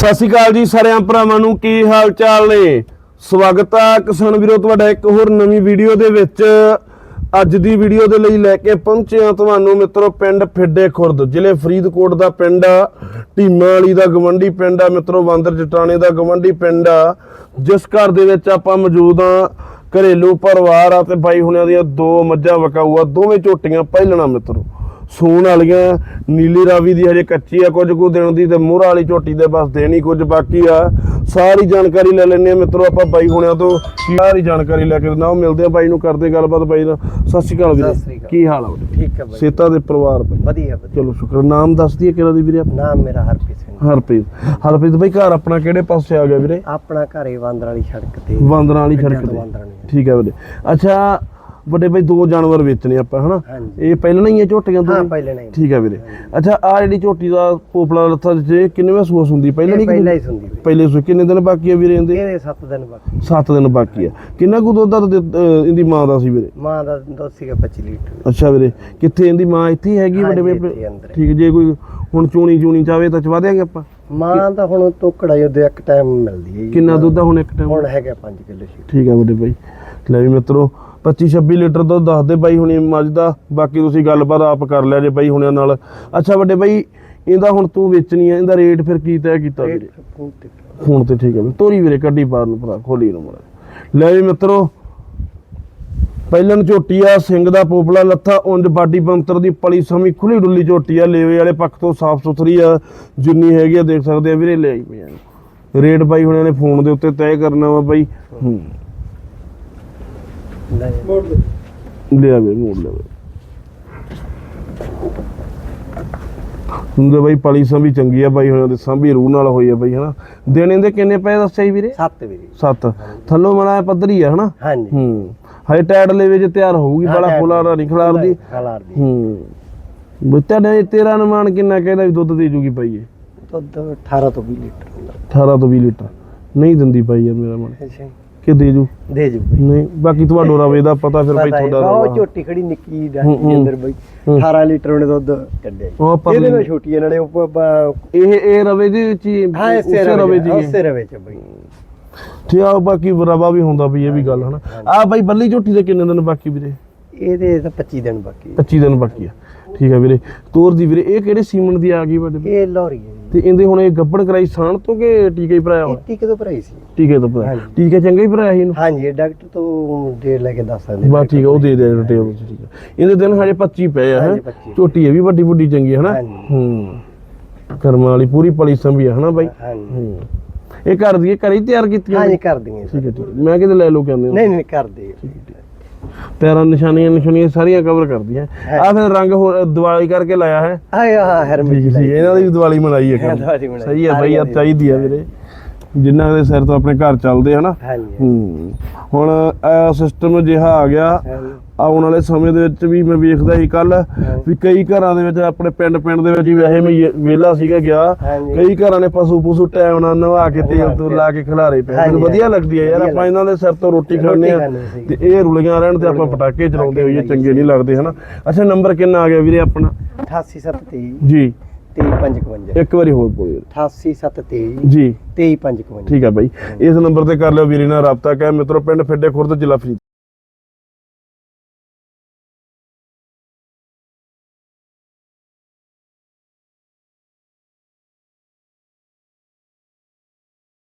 ਸਤਿ ਸ਼੍ਰੀ ਅਕਾਲ ਜੀ ਸਾਰਿਆਂ ਭਰਾਵਾਂ ਨੂੰ, ਕੀ ਹਾਲ ਚਾਲ ਨੇ? ਸਵਾਗਤ ਆ ਕਿਸਾਨ ਵੀਰੋ, ਤੁਹਾਡਾ ਇੱਕ ਹੋਰ ਨਵੀਂ ਵੀਡੀਓ ਦੇ ਵਿੱਚ। ਅੱਜ ਦੀ ਵੀਡੀਓ ਦੇ ਲਈ ਲੈ ਕੇ ਪਹੁੰਚੇ ਆ ਤੁਹਾਨੂੰ ਮਿੱਤਰੋ, ਪਿੰਡ ਫਿੱਡੇ ਖੁਰਦ, ਜ਼ਿਲ੍ਹੇ ਫਰੀਦਕੋਟ ਦਾ ਪਿੰਡ ਆ। ਢੀਮਾ ਵਾਲੀ ਦਾ ਗਵੰਡੀ ਪਿੰਡ ਆ ਮਿੱਤਰੋ, ਬਾਂਦਰ ਜਟਾਣੇ ਦਾ ਗਵੰਡੀ ਪਿੰਡ ਆ। ਜਿਸ ਘਰ ਦੇ ਵਿੱਚ ਆਪਾਂ ਮੌਜੂਦ ਆ ਘਰੇਲੂ ਪਰਿਵਾਰ ਆ ਤੇ ਬਾਈ ਹੁਣਿਆਂ ਦੀਆਂ ਦੋ ਮੱਝਾਂ ਵਕਾਊ ਆ, ਦੋਵੇਂ ਝੋਟੀਆਂ ਪਹਿਲਣਾ ਮਿੱਤਰੋ। ਸੂਣ ਵਾਲੀਆਂ ਨੀਲੀ ਰਾਵੀ ਦੀ ਹਜੇ ਕੱਚੀ ਆ ਕੁਝ ਕੁ ਦਿਨ ਦੀ ਤੇ ਮੋਹਰਾ ਵਾਲੀ ਝੋਟੀ ਦੇ ਬਸ ਦੇਣੀ ਕੁਝ ਬਾਕੀ ਆ। ਸਾਰੀ ਜਾਣਕਾਰੀ ਲੈ ਲੈਣੇ ਆ ਮਿੱਤਰੋ ਆਪਾਂ ਬਾਈ ਹੁਣਿਆਂ ਤੋਂ। ਸਾਰੀ ਜਾਣਕਾਰੀ ਲੈ ਕੇ ਨਾ ਮਿਲਦੇ ਆ ਬਾਈ ਨੂੰ ਕਰਦੇ ਗੱਲਬਾਤ ਬਾਈ ਦਾ ਸਤਿ ਸ਼੍ਰੀ ਅਕਾਲ ਵੀਰੇ। ਕੀ ਹਾਲ ਆ ਠੀਕ ਹੈ ਬਾਈ। ਸੇਤਾ ਦੇ ਪਰਿਵਾਰ ਬਾਈ। ਵਧੀਆ ਚਲੋ ਸ਼ੁਕਰ ਨਾਮ ਦੱਸ ਦਈਏ ਕਿਹੜਾ ਦੀ ਵੀਰੇ? ਆਪਣਾ? ਨਾਮ ਮੇਰਾ ਹਰਪ੍ਰੀਤ ਸਿੰਘ। ਹਰਪ੍ਰੀਤ। ਹਰਪ੍ਰੀਤ ਬਾਈ ਘਰ ਆਪਣਾ ਕਿਹੜੇ ਪਾਸੇ ਆ ਗਿਆ ਵੀਰੇ? ਆਪਣਾ ਘਰੇ ਵਾਂਦਰ ਵਾਲੀ ਸੜਕ ਤੇ। ਵਾਂਦਰਾਂ ਵਾਲੀ ਸੜਕ ਤੋਂ। ਠੀਕ ਹੈ ਵੀਰੇ। ਅੱਛਾ ਵੱਡੇ ਬਾਈ ਦੋ ਜਾਨਵਰ ਵੇਚਣੇ ਆਪਾਂ ਹਨਾ? ਹਾਂਜੀ। ਇਹ ਪਹਿਲਾਂ ਹੀ ਇਹ ਝੋਟੀਆਂ ਹਾਂ ਤੋਂ ਪਹਿਲੇ ਨਹੀਂ ਠੀਕ ਹੈ ਵੀਰੇ। ਅੱਛਾ ਆ ਜਿਹੜੀ ਝੋਟੀ ਦਾ ਪੋਪਲਾ ਲੱਥਾ ਜੇ ਕਿੰਨੇਵੇਂ ਸੂਸ ਹੁੰਦੀ ਪਹਿਲਾਂ ਨਹੀਂ ਪਹਿਲਾਂ ਹੀ ਪਈ। ਪਹਿਲੇ ਸੂ ਕਿੰਨੇ ਦਿਨ ਬਾਕੀ ਆ ਵੀਰੇ ਇਹਦੇ? ਇਹਦੇ 7 ਦਿਨ ਬਾਕੀ। 7 ਦਿਨ ਬਾਕੀ ਆ। ਕਿੰਨਾ ਕੁ ਦੁੱਧ ਆ ਅਹ, ਇਹਦੀ ਮਾਂ ਦਾ ਸੀ ਵੀਰੇ? ਮਾਂ ਦਾ ਦੁੱਧ ਸੀਗਾ 25 ਲੀਟਰ। ਅੱਛਾ ਵੀਰੇ ਕਿੱਥੇ ਇਹਦੀ ਮਾਂ ਇੱਥੇ ਹੀ ਹੈਗੀ ਵੱਡੇ ਬਾਈ। ਠੀਕ ਜੇ ਕੋਈ ਹੁਣ ਚੂਣੀ ਚੂਣੀ ਚਾਵੇ ਤਾਂ ਚਵਾ ਦਿਆਂਗੇ ਆਪਾਂ। ਮਾਂ ਦਾ ਹੁਣ ਤੋਕੜਾ ਜਦੋਂ ਇੱਕ ਟਾਈਮ ਮਿਲਦੀ ਹੈ। ਕਿੰਨਾ ਦੁੱਧ ਆ ਹੁਣ ਇੱਕ ਟਾਈਮ ਹੁਣ ਹੈਗਾ 5 ਕਿਲੋ ਠੀਕ ਹੈ ਵੱਡੇ ਬਾਈ। ਲੈ ਵੀ ਮਿੱਤਰੋ 25 26 ਲੀਟਰ ਦੁੱਧ ਦੱਸਦੇ ਬਾਈ ਹੁਣੀ ਮੱਝ ਦਾ। ਬਾਕੀ ਤੁਸੀਂ ਗੱਲਬਾਤ ਆਪ ਕਰ ਲਿਆ ਜੇ ਬਾਈ ਹੁਣਿਆਂ ਨਾਲ। ਅੱਛਾ ਵੱਡੇ ਬਾਈ ਇਹਦਾ ਹੁਣ ਤੂੰ ਵੇਚਣੀ ਆ ਇਹਦਾ ਰੇਟ ਫਿਰ ਕੀ ਤੈਅ ਕੀਤਾ ਵੀਰੇ? ਹੁਣ ਤੇ। ਠੀਕ ਹੈ ਵੀ ਤੋਰੀ ਵੀਰੇ ਕੱਢੀ ਬਾਹਰ ਨੂੰ ਭਰਾ ਖੋਲੀ ਨੂੰ ਮੜਾ ਲੈ ਵੀ ਮਿੱਤਰੋ ਪਹਿਲਨ ਝੋਟੀ ਆ ਸਿੰਘ ਦਾ ਪੋਪਲਾ ਲੱਥਾ ਉਂਝ ਬਾਡੀ ਬੰਤਰ ਦੀ ਪਲੀ ਸਮੀ ਖੁੱਲੀ ਡੁੱਲੀ ਝੋਟੀ ਆ ਲੇਵੇ ਵਾਲੇ ਪੱਖ ਤੋਂ ਸਾਫ਼ ਸੁਥਰੀ ਆ ਜਿੰਨੀ ਹੈਗੀ ਆ ਦੇਖ ਸਕਦੇ ਆ ਵੀਰੇ ਲੈ ਆਈ ਪਈ ਆ ਰੇਟ ਬਾਈ ਹੁਣਿਆਂ ਨੇ ਫੋਨ ਦੇ ਉੱਤੇ ਤੈਅ ਕਰਨਾ ਵਾ ਬਾਈ। ਹੂੰ। ਲਿਆ ਵੇ ਮੋੜ ਲਿਆ ਵੇ ਹੁੰਦੇ ਬਾਈ ਪਲੀ ਸੰਭੀ ਚੰਗੀ ਆ ਬਾਈ ਹੁਣਾਂ ਦੇ ਸੰਭੀ ਰੂਹ ਨਾਲ ਹੋਈ ਆ ਬਾਈ ਹਨਾ? ਦਿਨ ਇਹਦੇ ਕਿੰਨੇ ਪਏ ਦੱਸਿਆ ਸੀ ਵੀਰੇ? 7 ਵੀਰੇ। 7 ਥੱਲੋਂ ਮਣਾ ਪੱਧਰੀ ਆ ਹਨਾ? ਹਾਂਜੀ। ਹੂੰ। ਹਜੇ ਟਾਇਰ ਲੈਵੇ ਜੇ ਤਿਆਰ ਹੋਊਗੀ ਹਾਂ, ਬੜਾ ਟਾਇਰ ਫੁਲਾਰਾ ਨਹੀਂ ਖਲਾਰਦੀ। ਖਲਾਰ ਦੀ ਹੂੰ। ਬੁੱਤਾ ਨੇ ਤੇਰਾ ਅਨੁਮਾਨ ਕਿੰਨਾ ਕਹਿੰਦਾ ਵੀ ਦੁੱਧ ਦੇ ਜੂਗੀ ਪਾਈ ਇਹ? ਦੁੱਧ 18 ਤੋਂ 20 ਲੀਟਰ ਹੁੰਦਾ। 18 ਤੋਂ 20 ਲੀਟਰ। ਨਹੀਂ ਦਿੰਦੀ ਪਾਈ ਯਾਰ ਮੇਰਾ ਮਨ ਅੱਛਾ। ਕਿ ਦੇ ਜੂ। ਦੇ ਜੂ ਬਈ। ਨਹੀਂ ਬਾਕੀ ਤੁਹਾਡਾ ਰਵੇ ਦਾ ਪਤਾ ਫਿਰ ਬਾਈ ਪਤਾ ਹੈ, ਤੁਹਾਡਾ ਉਹ ਰਵਾ। ਝੋਟੀ ਖੜੀ ਨਿੱਕੀ ਦਾ ਹੂੰ। ਅੰਦਰ ਬਈ। ਹੂੰ। 18 ਲੀਟਰ ਉਹਨੇ ਦੁੱਧ ਕੱਢਿਆ। ਉਹ ਇਹਦੇ ਨਾਲ ਛੋਟੀ ਉਹ ਇਹ ਇਹ ਰਵੇ ਦੀ ਹੀ ਹਾਂ ਇਸੇ ਉਸੇ ਰਵੇ ਰਵੇ ਚ ਜੀ ਉਸੇ ਰਵੇ ਚ ਬਈ। ਠੀਕ ਆ ਬਾਕੀ ਰਵਾ ਵੀ ਹੁੰਦਾ ਵੀ ਇਹ ਵੀ ਗੱਲ ਹਨਾ? ਆ ਬਾਈ ਬੱਲੀ ਝੋਟੀ ਦੇ ਕਿੰਨੇ ਦਿਨ ਬਾਕੀ ਵੀਰੇ? ਇਹਦੇ ਤਾਂ 25 ਦਿਨ ਬਾਕੀ 25 ਦਿਨ ਬਾਕੀ ਆ। ਠੀਕ ਆ ਵੀਰੇ। ਤੋਰ ਦੀ ਵੀਰੇ ਇਹ ਕਿਹੜੇ ਸੀਮਨ ਦੀ ਆ ਗਈ ਵੱਡੇ? ਇਹ ਲੋਰੀ ਹੈ ਜੀ। ਤੇ ਇਹਦੇ ਹੁਣ ਇਹ ਗੱਬੜ ਕਰਾਈ ਸਾਣ ਤੋਂ ਕਿ ਟੀਕੇ ਹੀ ਭਰਾਇਆ ਇਹ ਟੀਕੇ ਤੋਂ ਭਰਾਈ ਸੀ। ਟੀਕੇ ਤੋਂ ਭਰਾਇਆ। ਹਾਂਜੀ। ਟੀਕੇ ਚੰਗਾ ਹੀ ਭਰਾਇਆ ਸੀ ਇਹਨੂੰ? ਹਾਂਜੀ ਇਹ ਡਾਕਟਰ ਤੋਂ ਡੇਢ ਲੈ ਕੇ ਦੱਸ ਸਕਦੇ ਬਸ ਠੀਕ ਆ ਉਹ ਦੇ ਦੇ ਡਿਟੇਲ ਵਿੱਚ ਠੀਕ ਆ। ਇਹਦੇ ਦਿਨ ਹਜੇ 25 ਪਏ ਆ ਹੈਂ? ਹਾਂਜੀ, 25 ਝੋਟੀ ਇਹ ਵੀ ਵੱਡੀ ਵੱਡੀ ਚੰਗੀ ਹੈ ਹਨਾ? ਹਾਂਜੀ। ਹੂੰ। ਕਰਮਾਂ ਵਾਲੀ ਪੂਰੀ ਪਲੀ ਸੰਭੀ ਹੈ ਹਨਾ ਬਾਈ? ਹਾਂਜੀ। ਹੂੰ। ਇਹ ਘਰ ਦੀ ਘਰੇ ਹੀ ਤਿਆਰ ਕੀਤੀਆਂ ਹਾਂਜੀ ਕਰ ਦਈਏ ਠੀਕ ਹੈ ਠੀਕ ਹੈ। ਮੈਂ ਕਿਤੇ ਲੈ ਲਓ ਕਹਿੰਦੇ ਹੋ? ਨਹੀਂ ਨਹੀਂ ਕਰ ਦੇ ਪੈਰਾਂ ਨਿਸ਼ਾਨੀਆਂ ਨਿਸ਼ਾਨੀਆਂ ਸਾਰੀਆਂ ਕਵਰ ਕਰਦੀਆਂ ਆ ਫਿਰ ਰੰਗ ਹੋਰ ਦੀਵਾਲੀ ਕਰਕੇ ਲਾਇਆ ਹੈ। ਆਏ ਹਾਂ ਹਰਮਨ ਠੀਕ ਸੀ ਇਹਨਾਂ ਦੀ ਵੀ ਦੀਵਾਲੀ ਮਨਾਈ ਹੈ। ਸਹੀ ਹੈ ਬਈ ਆ। ਚਾਹੀਦੀ ਆ ਵੀਰੇ। ਜਿਨ੍ਹਾਂ ਦੇ ਸਿਰ ਤੋਂ ਆਪਣੇ ਘਰ ਚੱਲਦੇ ਹਨਾ ਹਾਂਜੀ। ਹੂੰ। ਹੁਣ ਇਹ ਸਿਸਟਮ ਜਿਹਾ ਆ ਗਿਆ। ਆਉਣ ਵਾਲੇ ਸਮੇਂ ਦੇ ਵਿੱਚ ਵੀ ਮੈਂ ਵੇਖਦਾ ਸੀ ਕੱਲ ਵੀ ਕਈ ਘਰਾਂ ਦੇ ਵਿੱਚ ਆਪਣੇ ਪਿੰਡ ਪਿੰਡ ਦੇ ਵਿੱਚ ਵੀ ਵੈਸੇ ਮੈਂ ਵਿਹਲਾ ਸੀਗਾ ਗਿਆ। ਕਈ ਘਰਾਂ ਨੇ ਪਸ਼ੂ ਪਸ਼ੂ ਟਾਈਮ ਨਾਲ ਨਵਾ ਕੇ ਤੋਂ ਲਾ ਕੇ ਖਿਲਾਰੇ ਪਏ। ਮੈਨੂੰ ਵਧੀਆ ਲੱਗਦੀ ਹੈ ਯਾਰ ਆਪਾਂ ਇਹਨਾਂ ਦੇ ਸਿਰ ਤੋਂ ਰੋਟੀ ਖਾਂਦੇ ਆ। ਤੇ ਇਹ ਰੁਲੀਆਂ ਰਹਿਣ ਤੇ ਆਪਾਂ ਪਟਾਕੇ ਚਲਾਉਂਦੇ ਹੋਈਏ ਚੰਗੇ ਨਹੀਂ ਲੱਗਦੇ ਹਨਾ? ਅੱਛਾ ਨੰਬਰ ਕਿੰਨਾ ਆ ਗਿਆ ਵੀਰੇ ਆਪਣਾ? 88723 ਜੀ। 2355 ਇੱਕ ਵਾਰੀ ਹੋਰ ਬੋਲਿਓ 88723 ਜੀ। 2355 ਠੀਕ ਹੈ ਬਾਈ। ਇਸ ਨੰਬਰ ਤੇ ਕਰ ਲਿਓ ਵੀਰੇ ਨਾਲ ਰਾਬਤਾ ਕਹਿ ਮਿੱਤਰੋ ਪਿੰਡ ਫਿੱਡੇ ਖੁਰਦ ਜ਼ਿਲ੍ਹਾ ਫਰੀਦ